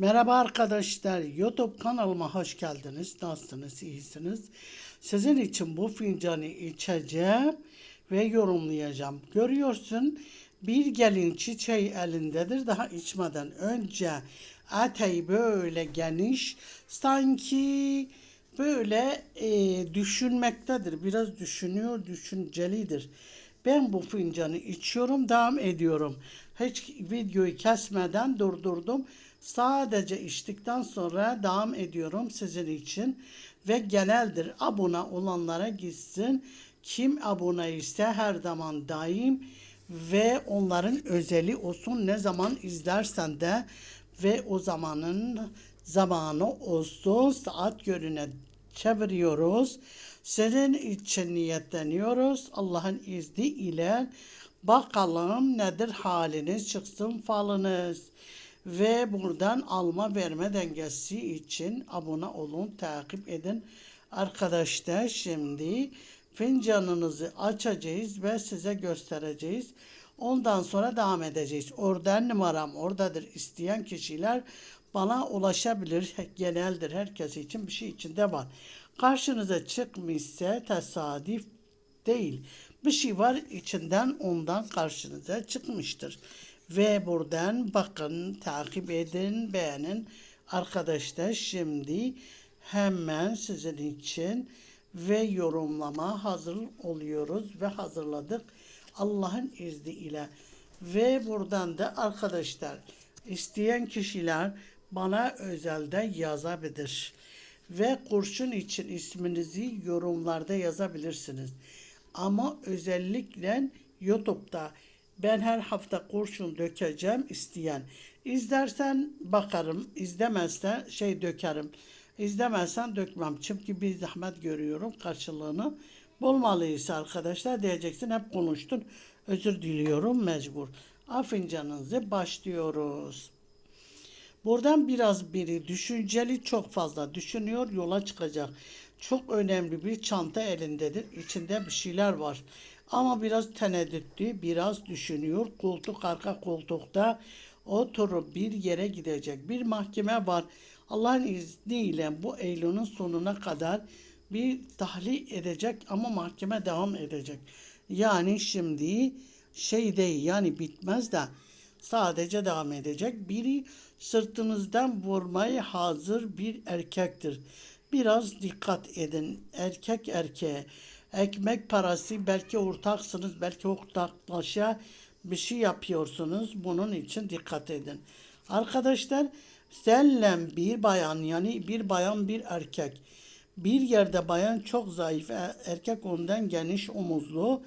Merhaba arkadaşlar. YouTube kanalıma hoş geldiniz. Nasılsınız? İyisiniz? Sizin için bu fincanı içeceğim ve yorumlayacağım. Görüyorsun bir gelin çiçeği elindedir. Daha içmeden önce eteği böyle geniş sanki böyle e, düşünmektedir. Biraz düşünüyor, düşüncelidir. Ben bu fincanı içiyorum, devam ediyorum. Hiç videoyu kesmeden durdurdum. Sadece içtikten sonra devam ediyorum sizin için. Ve geneldir abone olanlara gitsin. Kim abone ise her zaman daim ve onların özeli olsun. Ne zaman izlersen de ve o zamanın zamanı olsun saat yönüne çeviriyoruz. Senin için niyetleniyoruz. Allah'ın izni ile bakalım nedir haliniz çıksın falınız. Ve buradan alma verme dengesi için abone olun, takip edin. Arkadaşlar şimdi fincanınızı açacağız ve size göstereceğiz. Ondan sonra devam edeceğiz. Oradan numaram oradadır. İsteyen kişiler bana ulaşabilir. Geneldir. Herkes için bir şey içinde var. Karşınıza çıkmışsa tesadüf değil. Bir şey var içinden ondan karşınıza çıkmıştır. Ve buradan bakın, takip edin, beğenin. Arkadaşlar şimdi hemen sizin için ve yorumlama hazır oluyoruz ve hazırladık. Allah'ın izniyle. Ve buradan da arkadaşlar isteyen kişiler bana özelde yazabilir. Ve kurşun için isminizi yorumlarda yazabilirsiniz. Ama özellikle YouTube'da ben her hafta kurşun dökeceğim isteyen. İzlersen bakarım, izlemezsen şey dökerim. İzlemezsen dökmem. Çünkü bir zahmet görüyorum karşılığını. Bulmalıysa arkadaşlar diyeceksin hep konuştun. Özür diliyorum mecbur. Afincanınızı başlıyoruz. Buradan biraz biri düşünceli çok fazla düşünüyor yola çıkacak. Çok önemli bir çanta elindedir. İçinde bir şeyler var. Ama biraz teneddütlü, biraz düşünüyor. Koltuk arka koltukta oturup bir yere gidecek. Bir mahkeme var. Allah'ın izniyle bu Eylül'ün sonuna kadar bir tahlil edecek ama mahkeme devam edecek. Yani şimdi şey değil yani bitmez de sadece devam edecek. Biri sırtınızdan vurmaya hazır bir erkektir. Biraz dikkat edin. Erkek erkeğe. Ekmek parası belki ortaksınız, belki ortaklaşa bir şey yapıyorsunuz. Bunun için dikkat edin. Arkadaşlar senle bir bayan yani bir bayan bir erkek. Bir yerde bayan çok zayıf, e- erkek ondan geniş omuzlu.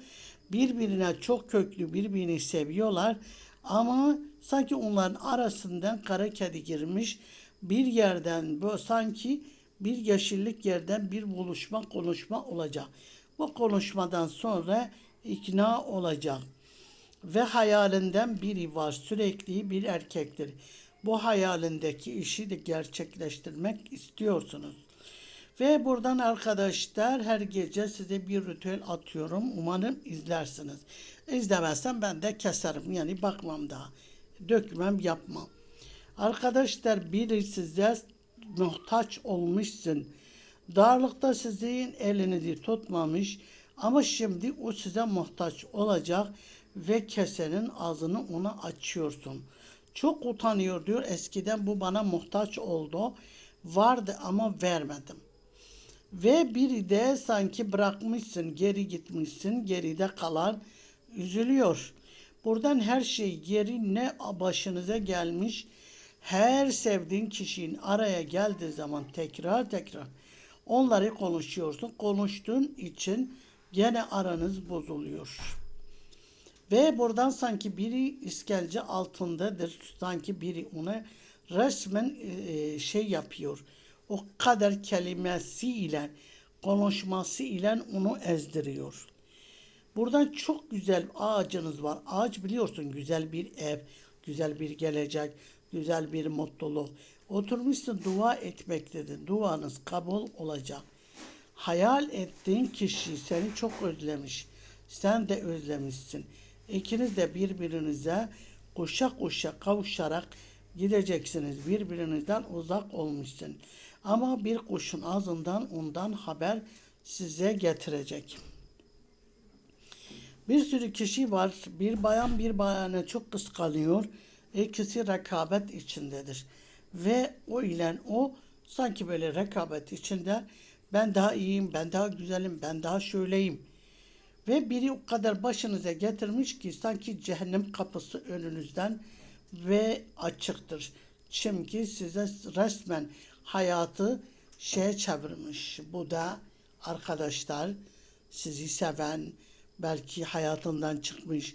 Birbirine çok köklü, birbirini seviyorlar. Ama sanki onların arasından kara kedi girmiş. Bir yerden bu sanki bir yeşillik yerden bir buluşma konuşma olacak. Bu konuşmadan sonra ikna olacak. Ve hayalinden biri var sürekli bir erkektir. Bu hayalindeki işi de gerçekleştirmek istiyorsunuz. Ve buradan arkadaşlar her gece size bir ritüel atıyorum. Umarım izlersiniz. İzlemezsem ben de keserim. Yani bakmam daha. Dökmem yapmam. Arkadaşlar biri size muhtaç olmuşsun. Darlıkta sizin elinizi tutmamış ama şimdi o size muhtaç olacak ve kesenin ağzını ona açıyorsun. Çok utanıyor diyor eskiden bu bana muhtaç oldu. Vardı ama vermedim. Ve biri de sanki bırakmışsın, geri gitmişsin, geride kalan üzülüyor. Buradan her şey geri ne başınıza gelmiş, her sevdiğin kişinin araya geldiği zaman tekrar tekrar onları konuşuyorsun. Konuştuğun için gene aranız bozuluyor. Ve buradan sanki biri iskence altındadır. Sanki biri ona resmen e, şey yapıyor. O kadar kelimesiyle, konuşmasıyla onu ezdiriyor. Buradan çok güzel ağacınız var. Ağaç biliyorsun güzel bir ev, güzel bir gelecek, güzel bir mutluluk. Oturmuşsun dua etmektedir. Duanız kabul olacak. Hayal ettiğin kişi seni çok özlemiş. Sen de özlemişsin. İkiniz de birbirinize koşa koşa kavuşarak Gideceksiniz birbirinizden uzak olmuşsun. Ama bir kuşun ağzından ondan haber size getirecek. Bir sürü kişi var. Bir bayan bir bayana çok kıskanıyor. İkisi rekabet içindedir. Ve o ile o sanki böyle rekabet içinde ben daha iyiyim, ben daha güzelim, ben daha şöyleyim. Ve biri o kadar başınıza getirmiş ki sanki cehennem kapısı önünüzden ve açıktır. Çünkü size resmen hayatı şeye çevirmiş. Bu da arkadaşlar sizi seven, belki hayatından çıkmış,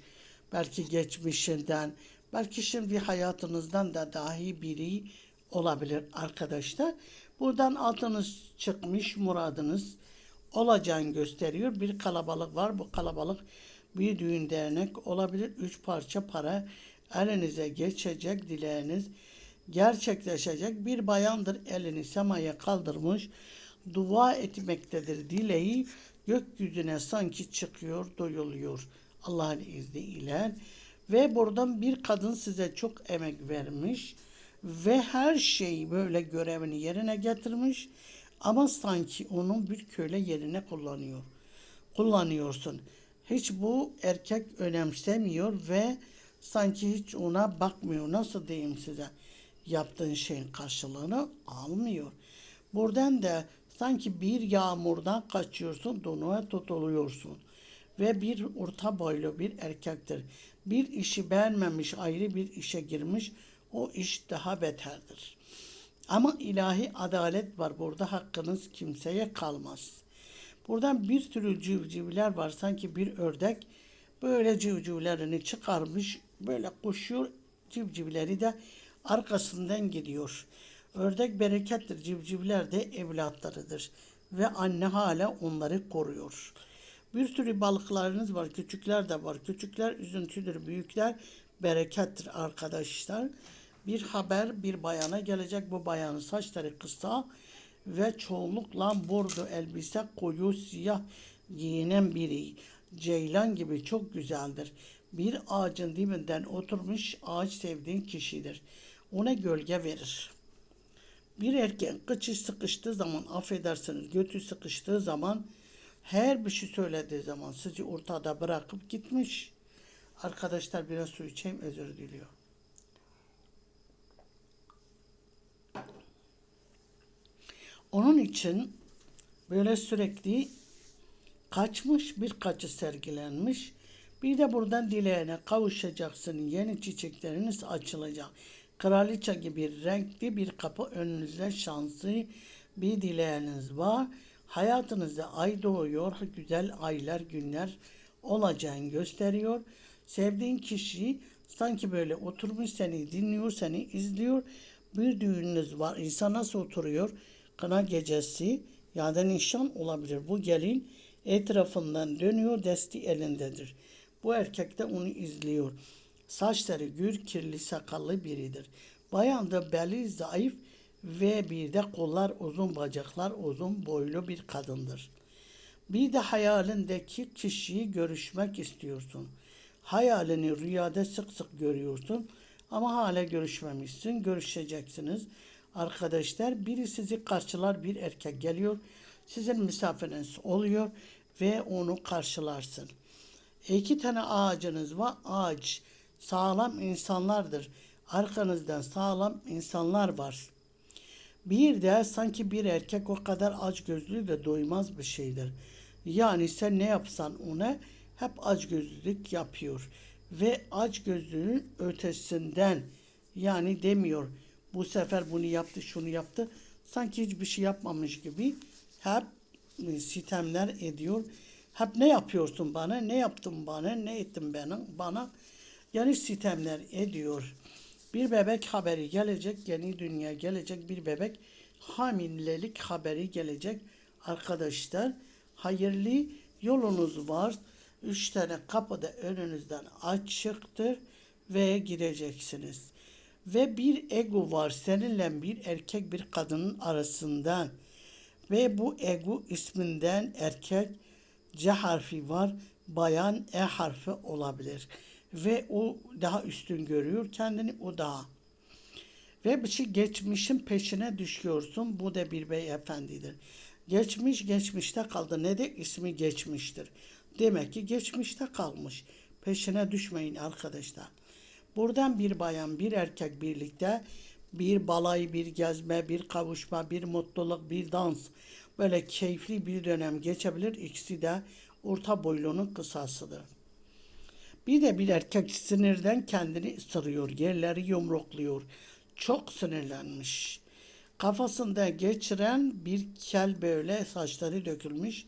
belki geçmişinden, belki şimdi hayatınızdan da dahi biri olabilir arkadaşlar. Buradan altınız çıkmış, muradınız olacağını gösteriyor. Bir kalabalık var. Bu kalabalık bir düğün dernek olabilir. Üç parça para elinize geçecek dileğiniz gerçekleşecek. Bir bayandır elini semaya kaldırmış dua etmektedir dileği gökyüzüne sanki çıkıyor, doyuluyor Allah'ın izniyle. Ve buradan bir kadın size çok emek vermiş ve her şeyi böyle görevini yerine getirmiş ama sanki onun bir köle yerine kullanıyor. Kullanıyorsun. Hiç bu erkek önemsemiyor ve sanki hiç ona bakmıyor. Nasıl diyeyim size? Yaptığın şeyin karşılığını almıyor. Buradan da sanki bir yağmurdan kaçıyorsun, donuğa tutuluyorsun. Ve bir orta boylu bir erkektir. Bir işi beğenmemiş, ayrı bir işe girmiş, o iş daha beterdir. Ama ilahi adalet var. Burada hakkınız kimseye kalmaz. Buradan bir sürü civcivler var. Sanki bir ördek böyle civcivlerini çıkarmış, böyle koşuyor. Civcivleri de arkasından gidiyor. Ördek berekettir, civcivler de evlatlarıdır ve anne hala onları koruyor. Bir sürü balıklarınız var, küçükler de var. Küçükler üzüntüdür, büyükler berekettir arkadaşlar. Bir haber bir bayana gelecek. Bu bayanın saçları kısa ve çoğunlukla bordo elbise koyu siyah giyinen biri. Ceylan gibi çok güzeldir. Bir ağacın dibinden oturmuş ağaç sevdiğin kişidir. Ona gölge verir. Bir erkek kıçı sıkıştığı zaman affedersiniz götü sıkıştığı zaman her bir şey söylediği zaman sizi ortada bırakıp gitmiş. Arkadaşlar biraz su içeyim özür diliyor. Onun için böyle sürekli kaçmış bir kaçı sergilenmiş. Bir de buradan dileğine kavuşacaksın. Yeni çiçekleriniz açılacak. Kraliçe gibi renkli bir kapı önünüzde şanslı bir dileğiniz var. Hayatınızda ay doğuyor, güzel aylar, günler olacağını gösteriyor. Sevdiğin kişi sanki böyle oturmuş seni dinliyor, seni izliyor. Bir düğününüz var. İnsan nasıl oturuyor? Kına gecesi ya da nişan olabilir. Bu gelin etrafından dönüyor, desti elindedir. Bu erkek de onu izliyor. Saçları gür, kirli, sakallı biridir. Bayan da beli zayıf ve bir de kollar uzun, bacaklar uzun boylu bir kadındır. Bir de hayalindeki kişiyi görüşmek istiyorsun. Hayalini rüyada sık sık görüyorsun ama hala görüşmemişsin. Görüşeceksiniz. Arkadaşlar biri sizi karşılar bir erkek geliyor. Sizin misafiriniz oluyor ve onu karşılarsın. İki tane ağacınız var. Ağaç sağlam insanlardır. Arkanızda sağlam insanlar var. Bir de sanki bir erkek o kadar aç gözlü ve doymaz bir şeydir. Yani sen ne yapsan ona hep aç gözlülük yapıyor. Ve aç gözlülüğün ötesinden yani demiyor bu sefer bunu yaptı şunu yaptı. Sanki hiçbir şey yapmamış gibi hep sitemler ediyor. Hep ne yapıyorsun bana, ne yaptın bana, ne ettin bana, bana. Yani sitemler ediyor. Bir bebek haberi gelecek, yeni dünya gelecek bir bebek hamilelik haberi gelecek. Arkadaşlar hayırlı yolunuz var. Üç tane kapı da önünüzden açıktır ve gideceksiniz. Ve bir ego var seninle bir erkek bir kadının arasından. Ve bu ego isminden erkek C harfi var, bayan E harfi olabilir. Ve o daha üstün görüyor kendini, o daha. Ve bir şey geçmişin peşine düşüyorsun. Bu da bir beyefendidir. Geçmiş geçmişte kaldı. Ne de ismi geçmiştir. Demek ki geçmişte kalmış. Peşine düşmeyin arkadaşlar. Buradan bir bayan, bir erkek birlikte bir balay, bir gezme, bir kavuşma, bir mutluluk, bir dans. Böyle keyifli bir dönem geçebilir. İkisi de orta boylunun kısasıdır. Bir de bir erkek sinirden kendini ısırıyor, yerleri yumrukluyor. Çok sinirlenmiş. Kafasında geçiren bir kel böyle saçları dökülmüş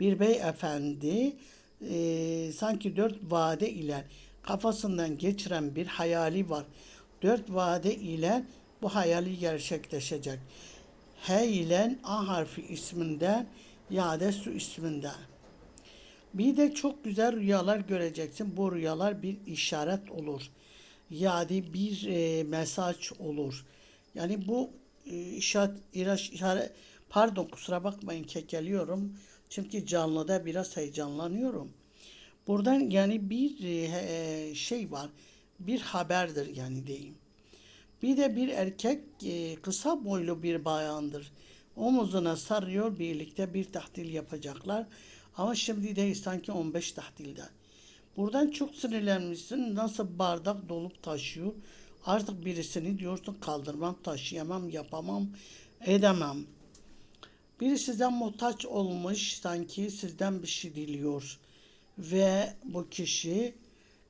bir beyefendi e, sanki dört vade ile kafasından geçiren bir hayali var. Dört vade ile bu hayali gerçekleşecek. H ile A harfi isminden ya su isminden. Bir de çok güzel rüyalar göreceksin. Bu rüyalar bir işaret olur. Yani bir e, mesaj olur. Yani bu e, işaret, işaret, pardon kusura bakmayın kekeliyorum. Çünkü canlıda biraz heyecanlanıyorum. Buradan yani bir e, e, şey var. Bir haberdir yani diyeyim. Bir de bir erkek e, kısa boylu bir bayandır. Omuzuna sarıyor birlikte bir tahtil yapacaklar. Ama şimdi değil sanki 15 tahtilde. Buradan çok sinirlenmişsin. Nasıl bardak dolup taşıyor. Artık birisini diyorsun kaldırmam, taşıyamam, yapamam, edemem. Biri sizden muhtaç olmuş sanki sizden bir şey diliyor. Ve bu kişi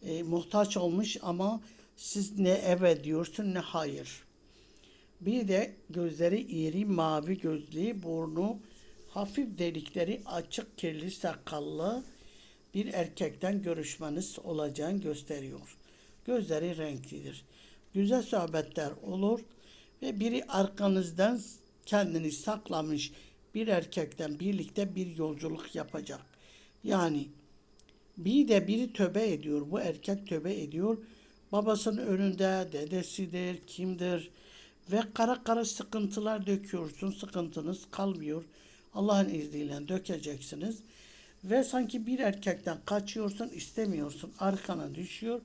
e, muhtaç olmuş ama siz ne evet diyorsun ne hayır. Bir de gözleri iri mavi gözlü, burnu hafif delikleri açık kirli sakallı bir erkekten görüşmeniz olacağını gösteriyor. Gözleri renklidir. Güzel sohbetler olur ve biri arkanızdan kendini saklamış bir erkekten birlikte bir yolculuk yapacak. Yani bir de biri töbe ediyor. Bu erkek töbe ediyor. Babasının önünde dedesidir, kimdir ve kara kara sıkıntılar döküyorsun. Sıkıntınız kalmıyor. Allah'ın izniyle dökeceksiniz. Ve sanki bir erkekten kaçıyorsun, istemiyorsun. Arkana düşüyor.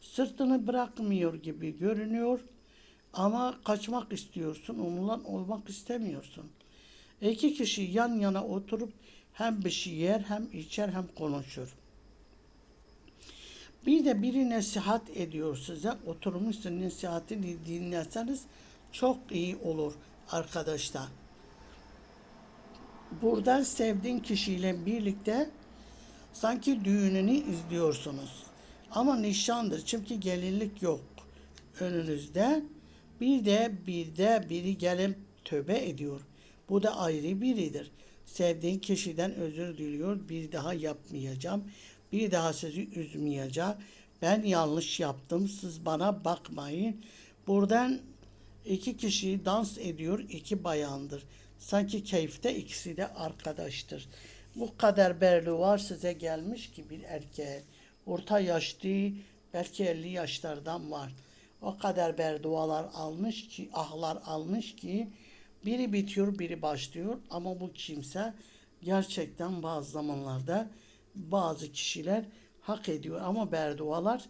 Sırtını bırakmıyor gibi görünüyor. Ama kaçmak istiyorsun. Onunla olmak istemiyorsun. İki kişi yan yana oturup hem bir şey yer, hem içer, hem konuşur. Bir de biri nasihat ediyor size. Oturmuşsun nasihatini dinlerseniz çok iyi olur arkadaşlar. Buradan sevdiğin kişiyle birlikte sanki düğününü izliyorsunuz. Ama nişandır çünkü gelinlik yok önünüzde. Bir de bir de biri gelip tövbe ediyor. Bu da ayrı biridir. Sevdiğin kişiden özür diliyor. Bir daha yapmayacağım. Bir daha sizi üzmeyeceğim. Ben yanlış yaptım. Siz bana bakmayın. Buradan iki kişi dans ediyor. iki bayandır. Sanki keyifte ikisi de arkadaştır. Bu kadar berli var size gelmiş ki bir erkeğe. Orta yaşlı belki 50 yaşlardan var. O kadar berdualar almış ki, ahlar almış ki biri bitiyor, biri başlıyor ama bu kimse gerçekten bazı zamanlarda bazı kişiler hak ediyor ama berdualar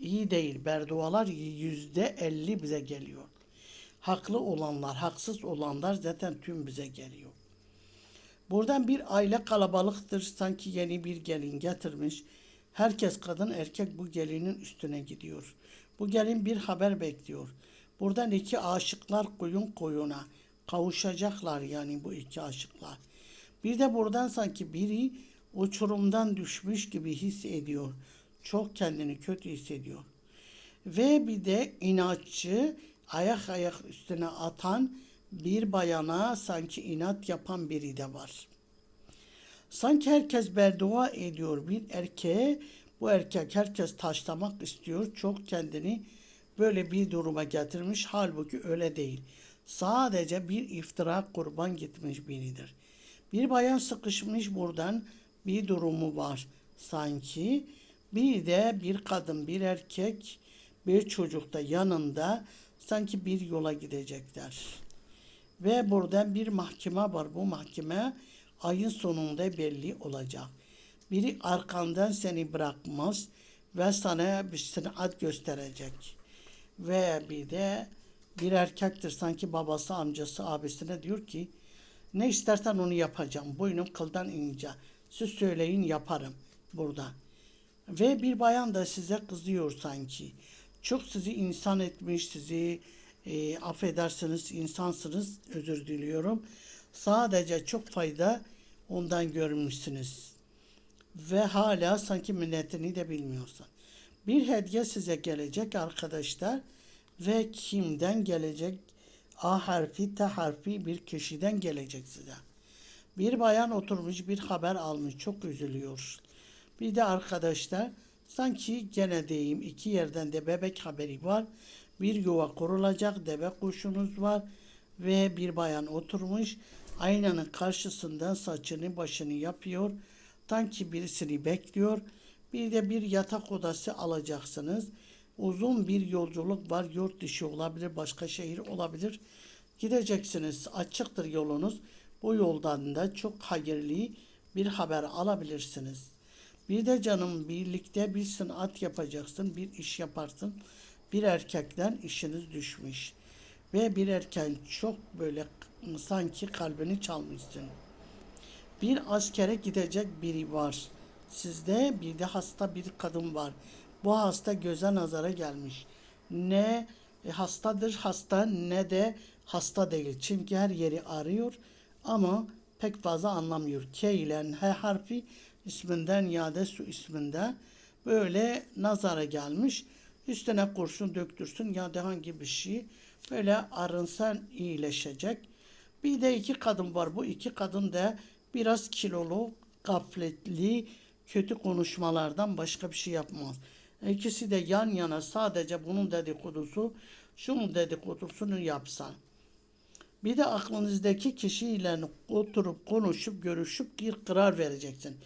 iyi değil. Berdualar yüzde elli bize geliyor. Haklı olanlar, haksız olanlar zaten tüm bize geliyor. Buradan bir aile kalabalıktır. Sanki yeni bir gelin getirmiş. Herkes kadın erkek bu gelinin üstüne gidiyor. Bu gelin bir haber bekliyor. Buradan iki aşıklar koyun koyuna kavuşacaklar yani bu iki aşıklar. Bir de buradan sanki biri uçurumdan düşmüş gibi hissediyor. Çok kendini kötü hissediyor. Ve bir de inatçı ayak ayak üstüne atan bir bayana sanki inat yapan biri de var. Sanki herkes beddua ediyor bir erkeğe. Bu erkek herkes taşlamak istiyor. Çok kendini böyle bir duruma getirmiş. Halbuki öyle değil. Sadece bir iftira kurban gitmiş biridir. Bir bayan sıkışmış buradan bir durumu var sanki. Bir de bir kadın, bir erkek, bir çocuk da yanında sanki bir yola gidecekler. Ve buradan bir mahkeme var. Bu mahkeme ayın sonunda belli olacak. Biri arkandan seni bırakmaz ve sana bir sınaat gösterecek. Ve bir de bir erkektir sanki babası, amcası, abisine diyor ki ne istersen onu yapacağım. Boynum kıldan ince. Siz söyleyin yaparım burada. Ve bir bayan da size kızıyor sanki. Çok sizi insan etmiş, sizi e, affedersiniz insansınız, özür diliyorum. Sadece çok fayda ondan görmüşsünüz. Ve hala sanki minnetini de bilmiyorsun. Bir hediye size gelecek arkadaşlar ve kimden gelecek? A harfi, T harfi bir kişiden gelecek size. Bir bayan oturmuş bir haber almış çok üzülüyor. Bir de arkadaşlar sanki gene diyeyim iki yerden de bebek haberi var. Bir yuva kurulacak deve kuşunuz var ve bir bayan oturmuş aynanın karşısında saçını başını yapıyor. Sanki birisini bekliyor. Bir de bir yatak odası alacaksınız. Uzun bir yolculuk var. Yurt dışı olabilir, başka şehir olabilir. Gideceksiniz. Açıktır yolunuz. Bu yoldan da çok hayırlı bir haber alabilirsiniz. Bir de canım birlikte bir sanat yapacaksın, bir iş yaparsın. Bir erkekten işiniz düşmüş. Ve bir erkeğin çok böyle sanki kalbini çalmışsın. Bir askere gidecek biri var. Sizde bir de hasta bir kadın var. Bu hasta göze nazara gelmiş. Ne e, hastadır hasta ne de hasta değil. Çünkü her yeri arıyor ama pek fazla anlamıyor. K ile H harfi isminden ya da su isminden böyle nazara gelmiş. Üstüne kurşun döktürsün ya da hangi bir şey böyle arınsan iyileşecek. Bir de iki kadın var. Bu iki kadın da biraz kilolu, gafletli, kötü konuşmalardan başka bir şey yapmaz. İkisi de yan yana sadece bunun dedikodusu, şunun dedikodusunu yapsan. Bir de aklınızdaki kişiyle oturup konuşup görüşüp bir karar vereceksin.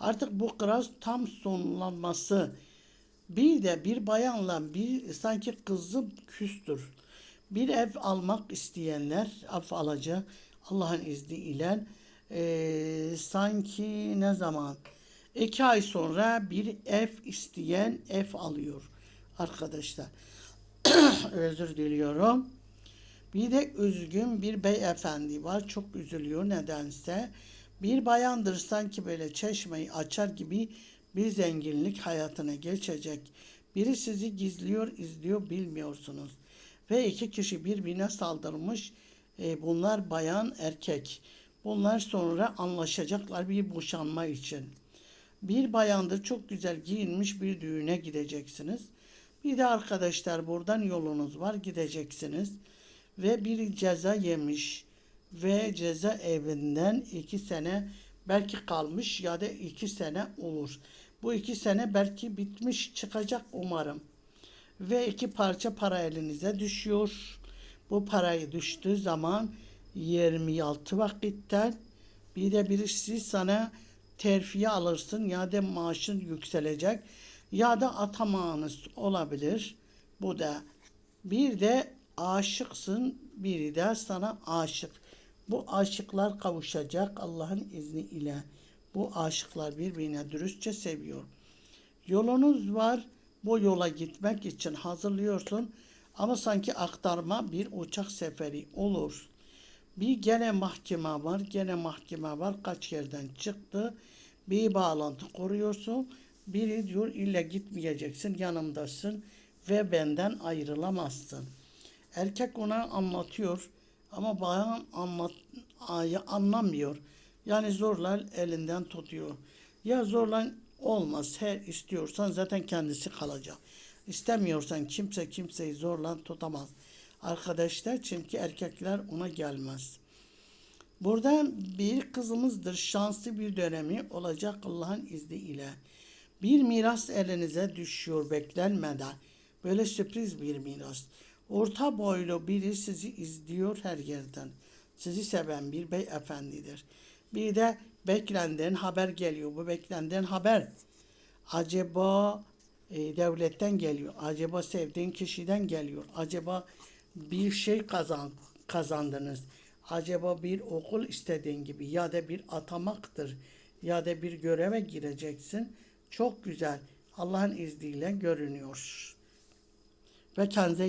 Artık bu karar tam sonlanması. Bir de bir bayanla bir sanki kızı küstür. Bir ev almak isteyenler ev alacak Allah'ın izniyle eee sanki ne zaman iki ay sonra bir ev isteyen ev alıyor arkadaşlar. Özür diliyorum. Bir de üzgün bir beyefendi var. Çok üzülüyor nedense. Bir bayandır sanki böyle çeşmeyi açar gibi bir zenginlik hayatına geçecek. Biri sizi gizliyor, izliyor bilmiyorsunuz. Ve iki kişi birbirine saldırmış. E, bunlar bayan erkek. Bunlar sonra anlaşacaklar bir boşanma için. Bir bayandır çok güzel giyinmiş bir düğüne gideceksiniz. Bir de arkadaşlar buradan yolunuz var gideceksiniz. Ve bir ceza yemiş ve ceza evinden iki sene belki kalmış ya da iki sene olur. Bu iki sene belki bitmiş çıkacak umarım. Ve iki parça para elinize düşüyor. Bu parayı düştüğü zaman 26 vakitten bir de birisi sana terfiye alırsın ya da maaşın yükselecek ya da atamanız olabilir. Bu da bir de aşıksın biri de sana aşık. Bu aşıklar kavuşacak Allah'ın izniyle. Bu aşıklar birbirine dürüstçe seviyor. Yolunuz var. Bu yola gitmek için hazırlıyorsun. Ama sanki aktarma bir uçak seferi olur. Bir gene mahkeme var. Gene mahkeme var. Kaç yerden çıktı. Bir bağlantı kuruyorsun. Biri diyor illa gitmeyeceksin yanımdasın ve benden ayrılamazsın. Erkek ona anlatıyor ama bayan anlat, anlamıyor. Yani zorla elinden tutuyor. Ya zorla olmaz. Her istiyorsan zaten kendisi kalacak. İstemiyorsan kimse kimseyi zorla tutamaz. Arkadaşlar çünkü erkekler ona gelmez. Burada bir kızımızdır. Şanslı bir dönemi olacak Allah'ın izniyle. Bir miras elinize düşüyor beklenmeden. Böyle sürpriz bir miras. Orta boylu biri sizi izliyor her yerden. Sizi seven bir beyefendidir. Bir de beklenden haber geliyor. Bu beklenden haber acaba e, devletten geliyor. Acaba sevdiğin kişiden geliyor. Acaba bir şey kazan kazandınız. Acaba bir okul istediğin gibi ya da bir atamaktır ya da bir göreve gireceksin. Çok güzel. Allah'ın izniyle görünüyor. Ve kendinize